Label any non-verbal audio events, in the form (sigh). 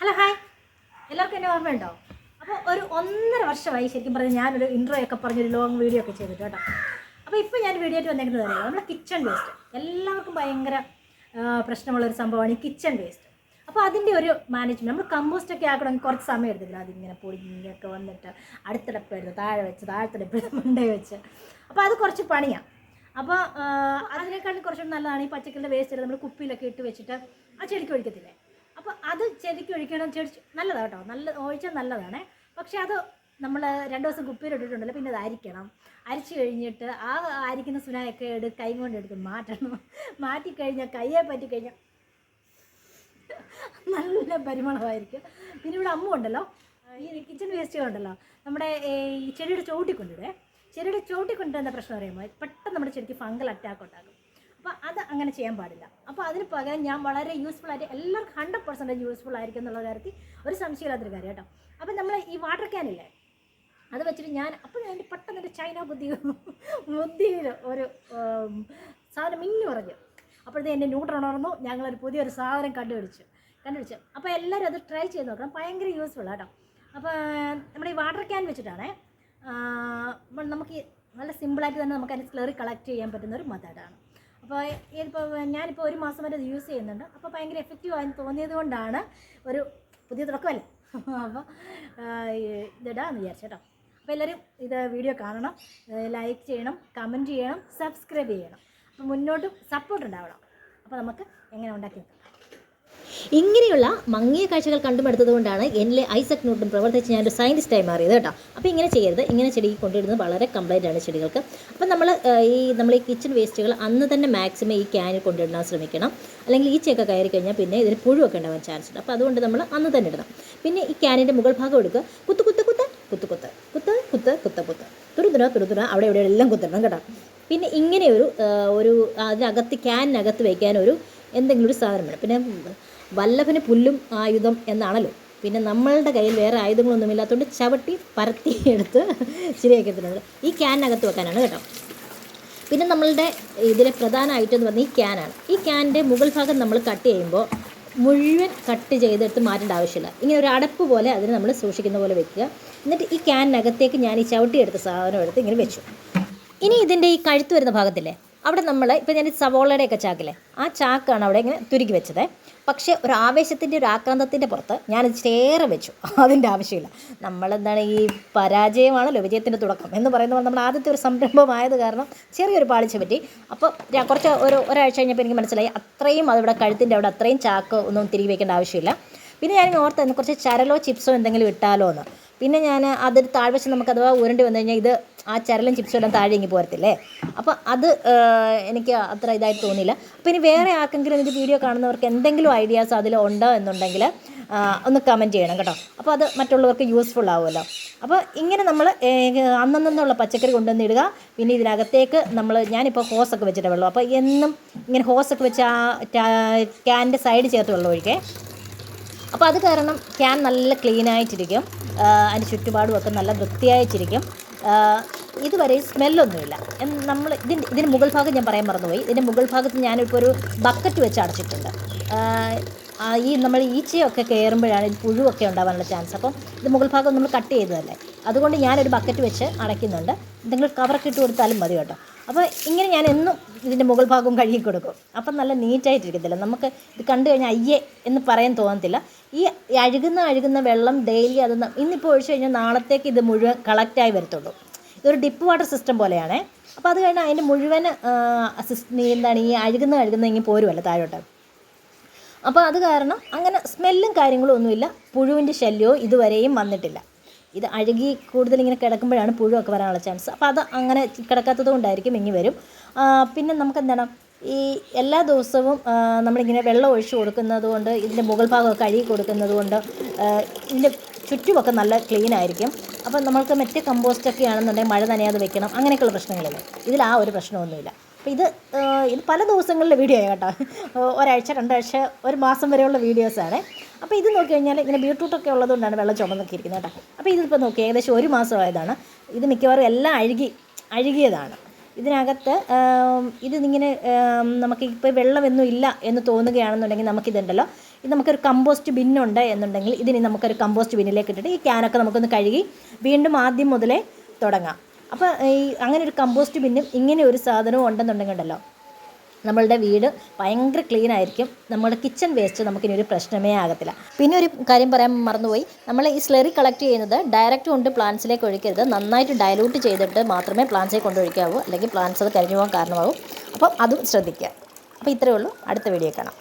Hello hi എല്ലാവർക്കും എന്നെ ഓർമ്മയുണ്ടോ? അപ്പോൾ ഒരു ഒന്നര വർഷമായി ശരിക്കും പറഞ്ഞു ഞാനൊരു ഇൻട്രോ ഒക്കെ പറഞ്ഞൊരു ലോങ് വീഡിയോ ഒക്കെ ചെയ്തിട്ട് കേട്ടോ. അപ്പോൾ ഇപ്പോൾ ഞാൻ വീഡിയോ ആയിട്ട് വന്നേക്കുന്നത് അറിയാം നമ്മുടെ കിച്ചൺ വേസ്റ്റ് എല്ലാവർക്കും ഭയങ്കര പ്രശ്നമുള്ളൊരു സംഭവമാണ് ഈ കിച്ചൺ വേസ്റ്റ് അപ്പോൾ അതിന്റെ ഒരു മാനേജ്മെന്റ് നമ്മൾ കമ്പോസ്റ്റ് ഒക്കെ ആക്കണമെങ്കിൽ കുറച്ച് സമയം എടുത്തില്ല അതിങ്ങനെ പൊടിങ്ങിയൊക്കെ വന്നിട്ട് അടുത്തടപ്പെടുത്ത് താഴെ വെച്ച് താഴത്തടപ്പെടുത്ത് മണ്ടേ വെച്ച്. അപ്പോൾ അത് കുറച്ച് പണിയാണ് അപ്പോൾ അതിനേക്കാളും കുറച്ചുകൂടി നല്ലതാണ് ഈ പച്ചക്കറിയുടെ വേസ്റ്റ് നമ്മൾ കുപ്പിയിലൊക്കെ ഇട്ട് വെച്ചിട്ട് ആ ചെടിക്ക് ഒഴിക്കത്തില്ലേ? അപ്പോൾ അത് ചെടിക്ക് ഒഴിക്കണം ചെടി നല്ലതാണ് കേട്ടോ. നല്ല ഒഴിച്ചാൽ നല്ലതാണ്. പക്ഷേ അത് നമ്മൾ രണ്ട് ദിവസം കുപ്പിയിൽ ഇട്ടിട്ടുണ്ടല്ലോ പിന്നെ അത് അരിക്കണം. അരിച്ചു കഴിഞ്ഞിട്ട് ആ അരിക്കുന്ന സുനായൊക്കെ എടു കൈ കൊണ്ട് എടുത്ത് മാറ്റണം. മാറ്റി കഴിഞ്ഞാൽ കയ്യെ പറ്റി കഴിഞ്ഞാൽ നല്ല പരിമളമായിരിക്കും. പിന്നെ ഇവിടെ അമ്മ ഉണ്ടല്ലോ. ഈ കിച്ചൺ വേസ്റ്റുകളുണ്ടല്ലോ നമ്മുടെ ഈ ചെടിയുടെ ചോട്ടിക്കൊണ്ടിടേ. ചെടിയുടെ എന്താ പ്രശ്നം അറിയുമ്പോൾ പെട്ടെന്ന് നമ്മുടെ ചെടിക്ക് ഫംഗൽ അറ്റാക്ക് ഉണ്ടാകും. അപ്പോൾ അത് അങ്ങനെ ചെയ്യാൻ പാടില്ല. അപ്പോൾ അതിന് പകരം ഞാൻ വളരെ യൂസ്ഫുൾ ആയിട്ട് എല്ലാവർക്കും ഹൺഡ്രഡ് പെർസെന്റേജ് യൂസ്ഫുൾ ആയിരിക്കും എന്നുള്ള കാര്യത്തിൽ ഒരു സംശയമില്ലാത്തൊരു കാര്യം കേട്ടോ. അപ്പോൾ നമ്മൾ ഈ വാട്ടർ ക്യാനില്ലേ അത് വെച്ചിട്ട് ഞാൻ അപ്പോൾ ഞാൻ പെട്ടെന്ന് എന്റെ ചൈന ബുദ്ധി (laughs) ബുദ്ധിയിൽ ഒരു സാധനം മിന്നു പറഞ്ഞു അപ്പോഴത്തെ എന്റെ ന്യൂട്രൺ ഉണർന്നു. ഞങ്ങളൊരു പുതിയൊരു സാധനം കണ്ടുപിടിച്ചു. കണ്ടുപിടിച്ചു. അപ്പോൾ എല്ലാവരും അത് ട്രൈ ചെയ്ത് നോക്കണം. ഭയങ്കര യൂസ്ഫുൾ കേട്ടോ. അപ്പോൾ നമ്മുടെ ഈ വാട്ടർ ക്യാൻ വെച്ചിട്ടാണേ നമുക്ക് നല്ല സിമ്പിളായിട്ട് തന്നെ നമുക്ക് അതിന് സ്ലറി കളക്ട് ചെയ്യാൻ പറ്റുന്ന ഒരു മെത്തേഡാണ് അപ്പോൾ ഇതിപ്പോൾ ഞാനിപ്പോൾ ഒരു മാസം വരെ അത് യൂസ് ചെയ്യുന്നുണ്ട്. അപ്പോൾ ഭയങ്കര എഫക്റ്റീവ് ആയി തോന്നിയത് കൊണ്ടാണ് ഒരു പുതിയ തുടക്കമല്ലേ? അപ്പോൾ ഇതിടാന്ന് വിചാരിച്ചേട്ടോ. അപ്പോൾ എല്ലാവരും ഇത് വീഡിയോ കാണണം ലൈക്ക് ചെയ്യണം കമന്റ് ചെയ്യണം സബ്സ്ക്രൈബ് ചെയ്യണം. അപ്പോൾ മുന്നോട്ടും സപ്പോർട്ട് ഉണ്ടാവണം. അപ്പോൾ നമുക്ക് എങ്ങനെ ഉണ്ടാക്കി ഇങ്ങനെയുള്ള മങ്ങിയ കാഴ്ചകൾ കണ്ടുപെടുത്തത് കൊണ്ടാണ് എന്നിലെ ഐസക് ന്യൂട്ടൺ പ്രവർത്തിച്ച് ഞാനൊരു സയന്റിസ്റ്റായി മാറിയത് കേട്ടോ. അപ്പോൾ ഇങ്ങനെ ചെയ്യരുത്. ഇങ്ങനെ ചെടി കൊണ്ടിടുന്നത് വളരെ കംപ്ലൈന്റ് ആണ് ചെടികൾക്ക്. അപ്പോൾ നമ്മൾ ഈ നമ്മൾ ഈ കിച്ചൺ വേസ്റ്റുകൾ അന്ന് തന്നെ മാക്സിമം ഈ ക്യാനിൽ കൊണ്ടിടാൻ ശ്രമിക്കണം. അല്ലെങ്കിൽ ഈച്ചയൊക്കെ കയറി കഴിഞ്ഞാൽ പിന്നെ ഇതിൽ പുഴുവൊക്കെ ഉണ്ടാവാൻ ചാൻസ് ഉണ്ട്. അപ്പോൾ അതുകൊണ്ട് നമ്മൾ അന്ന് തന്നെ ഇടണം. പിന്നെ ഈ ക്യാനിന്റെ മുകൾ ഭാഗം എടുക്കുക. കുത്ത് കുത്ത് കുത്ത് കുത്ത് കുത്ത് കുത്ത് കുത്ത് കുത്ത് കുത്ത്. തുരുതുര തുരുതുര അവിടെ ഇവിടെ എല്ലാം കുത്തിടണം കേട്ടോ. പിന്നെ ഇങ്ങനെ ഒരു ഒരു അതിനകത്ത് ക്യാനിനകത്ത് വയ്ക്കാൻ ഒരു എന്തെങ്കിലും ഒരു സാധനം വേണം. പിന്നെ വല്ലഭന് പുല്ലും ആയുധം എന്നാണല്ലോ. പിന്നെ നമ്മളുടെ കയ്യിൽ വേറെ ആയുധങ്ങളൊന്നും ഇല്ലാത്തതുകൊണ്ട് ചവിട്ടി പരത്തി എടുത്ത് ശരിയാക്കിയിട്ടുണ്ട് ഈ ക്യാനകത്ത് വെക്കാനാണ് കേട്ടോ. പിന്നെ നമ്മളുടെ ഇതിലെ എന്ന് പറഞ്ഞാൽ ഈ ക്യാനാണ് ഈ ക്യാനിന്റെ മുകൾ ഭാഗം നമ്മൾ കട്ട് ചെയ്യുമ്പോൾ മുഴുവൻ കട്ട് ചെയ്തെടുത്ത് മാറ്റേണ്ട ആവശ്യമില്ല. ഇങ്ങനെ ഒരു അടപ്പ് പോലെ അതിന് നമ്മൾ സൂക്ഷിക്കുന്ന പോലെ വെക്കുക. എന്നിട്ട് ഈ ക്യാനിനകത്തേക്ക് ഞാൻ ഈ ചവിട്ടി എടുത്ത സാധനം എടുത്ത് ഇങ്ങനെ വെച്ചു. ഇനി ഇതിന്റെ ഈ കഴുത്ത് വരുന്ന ഭാഗത്തില്ലേ? അവിടെ നമ്മൾ ഇപ്പോൾ ഞാൻ സവോളയുടെയൊക്കെ ചാക്കില്ലേ ആ ചാക്കാണ് അവിടെ ഇങ്ങനെ തുരുക്കി വെച്ചത്. പക്ഷേ ഒരു ആവേശത്തിന്റെ ഒരു ആക്രാന്തത്തിന്റെ പുറത്ത് ഞാനത് ചേറെ വെച്ചു. അതിന്റെ ആവശ്യമില്ല. നമ്മളെന്താണ് ഈ പരാജയമാണല്ലോ വിജയത്തിന്റെ തുടക്കം എന്ന് പറയുന്നത് നമ്മൾ ആദ്യത്തെ ഒരു സംരംഭമായത് കാരണം ചെറിയൊരു പാളിച്ച പറ്റി. അപ്പോൾ കുറച്ച് ഒരു ഒരാഴ്ച കഴിഞ്ഞപ്പോൾ എനിക്ക് മനസ്സിലായി അത്രയും അതിവിടെ കഴുത്തിന്റെ അവിടെ അത്രയും ചാക്ക് ഒന്നും തിരികെ വെക്കേണ്ട ആവശ്യമില്ല. പിന്നെ ഞാൻ ഓർത്ത് കുറച്ച് ചരലോ ചിപ്സോ എന്തെങ്കിലും ഇട്ടാലോ എന്ന് പിന്നെ ഞാൻ അതൊരു താഴ്വശം നമുക്ക് അഥവാ ഉരണ്ടി വന്നു കഴിഞ്ഞാൽ ഇത് ആ ചരലും ചിപ്സും എല്ലാം ഇങ്ങി പോരത്തില്ലേ? അപ്പോൾ അത് എനിക്ക് അത്ര ഇതായിട്ട് തോന്നിയില്ല. അപ്പോൾ ഇനി വേറെ ആർക്കെങ്കിലും ഇത് വീഡിയോ കാണുന്നവർക്ക് എന്തെങ്കിലും ഐഡിയാസ് അതിൽ ഉണ്ടോ എന്നുണ്ടെങ്കിൽ ഒന്ന് കമന്റ് ചെയ്യണം കേട്ടോ. അപ്പോൾ അത് മറ്റുള്ളവർക്ക് യൂസ്ഫുൾ ആവുമല്ലോ. അപ്പോൾ ഇങ്ങനെ നമ്മൾ അന്നന്നുള്ള പച്ചക്കറി കൊണ്ടുവന്നിടുക പിന്നെ ഇതിനകത്തേക്ക് നമ്മൾ ഞാനിപ്പോൾ ഹോസൊക്കെ വെച്ചിട്ട് വെള്ളം അപ്പോൾ എന്നും ഇങ്ങനെ ഹോസൊക്കെ വെച്ച് ആ ക്യാന്റെ സൈഡ് ചേർത്ത് വെള്ളം ഒഴിക്കേ. അപ്പോൾ അത് കാരണം ക്യാൻ നല്ല ക്ലീൻ ആയിട്ടിരിക്കും. അതിന്റെ ചുറ്റുപാടും ഒക്കെ നല്ല വൃത്തിയായിച്ചിരിക്കും ഇതുവരെ സ്മെല്ലൊന്നുമില്ല. നമ്മൾ ഇതിന്റെ ഇതിന്റെ മുകൾ ഭാഗം ഞാൻ പറയാൻ മറന്നുപോയി. ഇതിന്റെ മുകൾ ഭാഗത്ത് ഞാനിപ്പോൾ ഒരു ബക്കറ്റ് വെച്ച് അടച്ചിട്ടുണ്ട്. ഈ നമ്മൾ ഈച്ചയൊക്കെ കയറുമ്പോഴാണ് ഇത് പുഴുവൊക്കെ ഉണ്ടാവാനുള്ള ചാൻസ് അപ്പം ഇത് മുകൾ ഭാഗം നമ്മൾ കട്ട് ചെയ്തതല്ലേ? അതുകൊണ്ട് ഞാനൊരു ബക്കറ്റ് വെച്ച് അടയ്ക്കുന്നുണ്ട്. നിങ്ങൾ കവറൊക്കെ ഇട്ട് കൊടുത്താലും മതി കേട്ടോ. അപ്പോൾ ഇങ്ങനെ ഞാൻ എന്നും ഇതിന്റെ മുകൾ ഭാഗവും കഴുകി കൊടുക്കും. അപ്പം നല്ല നീറ്റായിട്ടിരിക്കത്തില്ല. നമുക്ക് ഇത് കണ്ടു കഴിഞ്ഞാൽ അയ്യേ എന്ന് പറയാൻ തോന്നത്തില്ല. ഈ അഴുകുന്ന അഴുകുന്ന വെള്ളം ഡെയിലി അത് ഇന്നിപ്പോൾ ഒഴിച്ചു കഴിഞ്ഞാൽ നാളത്തേക്ക് ഇത് മുഴുവൻ കളക്റ്റായി വരത്തുള്ളൂ. ഇതൊരു ഡിപ്പ് വാട്ടർ സിസ്റ്റം പോലെയാണേ. അപ്പോൾ അത് കഴിഞ്ഞാൽ അതിന്റെ മുഴുവൻ എന്താണ് ഈ അഴുകുന്ന അഴുകുന്ന ഇങ്ങനെ പോരുമല്ലോ താഴോട്ട്? അപ്പോൾ അത് കാരണം അങ്ങനെ സ്മെല്ലും കാര്യങ്ങളും ഒന്നുമില്ല. പുഴുവിന്റെ ശല്യവും ഇതുവരെയും വന്നിട്ടില്ല. ഇത് അഴുകി കൂടുതൽ ഇങ്ങനെ കിടക്കുമ്പോഴാണ് പുഴുവൊക്കെ വരാനുള്ള ചാൻസ് അപ്പോൾ അത് അങ്ങനെ കിടക്കാത്തത് കൊണ്ടായിരിക്കും ഇനി വരും. പിന്നെ നമുക്ക് എന്താണ് ഈ എല്ലാ ദിവസവും നമ്മളിങ്ങനെ വെള്ളം ഒഴിച്ചു കൊടുക്കുന്നത് കൊണ്ട് ഇതിന്റെ മുകൾ ഭാഗമൊക്കെ കഴുകി കൊടുക്കുന്നത് കൊണ്ട് ഇതിന്റെ ചുറ്റുമൊക്കെ നല്ല ക്ലീൻ ആയിരിക്കും. അപ്പോൾ നമ്മൾക്ക് മറ്റേ കമ്പോസ്റ്റൊക്കെ ആണെന്നുണ്ടെങ്കിൽ മഴ നനയാതെ വെക്കണം. അങ്ങനെയൊക്കെയുള്ള പ്രശ്നങ്ങളില്ല? ഇതിൽ ആ ഒരു പ്രശ്നമൊന്നുമില്ല. അപ്പോൾ ഇത് ഇത് പല ദിവസങ്ങളിലെ വീഡിയോ കേട്ടോ. ഒരാഴ്ച രണ്ടാഴ്ച ഒരു മാസം വരെയുള്ള വീഡിയോസാണ് അപ്പോൾ ഇത് നോക്കി കഴിഞ്ഞാൽ ഇങ്ങനെ ബീട്രൂട്ടൊക്കെ ഉള്ളതുകൊണ്ടാണ് വെള്ളം ചുമന്നൊക്കെ ഇരിക്കുന്നത് കേട്ടോ. അപ്പോൾ ഇതിപ്പോൾ നോക്കി ഏകദേശം ഒരു മാസമായതാണ് ഇത് മിക്കവാറും എല്ലാം അഴുകി അഴുകിയതാണ്. ഇതിനകത്ത് ഇതിങ്ങനെ നമുക്ക് ഇപ്പോൾ വെള്ളമൊന്നും ഇല്ല എന്ന് തോന്നുകയാണെന്നുണ്ടെങ്കിൽ നമുക്കിതുണ്ടല്ലോ. ഇത് നമുക്കൊരു കമ്പോസ്റ്റ് ബിന്നുണ്ട് എന്നുണ്ടെങ്കിൽ ഇതിനി നമുക്കൊരു കമ്പോസ്റ്റ് ബിന്നിലേക്ക് ഇട്ടിട്ട് ഈ ക്യാനൊക്കെ നമുക്കൊന്ന് കഴുകി വീണ്ടും ആദ്യം മുതലേ തുടങ്ങാം. അപ്പോൾ ഈ അങ്ങനെ ഒരു കമ്പോസ്റ്റ് ബിന്നും ഇങ്ങനെ ഒരു സാധനവും ഉണ്ടെന്നുണ്ടെങ്കിൽ ഉണ്ടല്ലോ നമ്മളുടെ വീട് ഭയങ്കര ക്ലീൻ ആയിരിക്കും. നമ്മുടെ കിച്ചൺ വേസ്റ്റ് നമുക്കിനി ഒരു പ്രശ്നമേ ആകത്തില്ല. പിന്നെ ഒരു കാര്യം പറയാൻ മറന്നുപോയി. നമ്മൾ ഈ സ്ലറി കളക്ട് ചെയ്യുന്നത് ഡയറക്റ്റ് കൊണ്ട് പ്ലാന്റ്സിലേക്ക് ഒഴിക്കരുത്. നന്നായിട്ട് ഡയലൂട്ട് ചെയ്തിട്ട് മാത്രമേ പ്ലാന്റ്സിലേക്ക് കൊണ്ടൊഴിക്കാവൂ അല്ലെങ്കിൽ പ്ലാന്റ്സ് അത് കരിഞ്ഞു പോകാൻ കാരണമാകും അപ്പം അതും ശ്രദ്ധിക്കുക. അപ്പോൾ ഇത്രയേ ഉള്ളൂ. അടുത്ത വീഡിയോ കാണാം.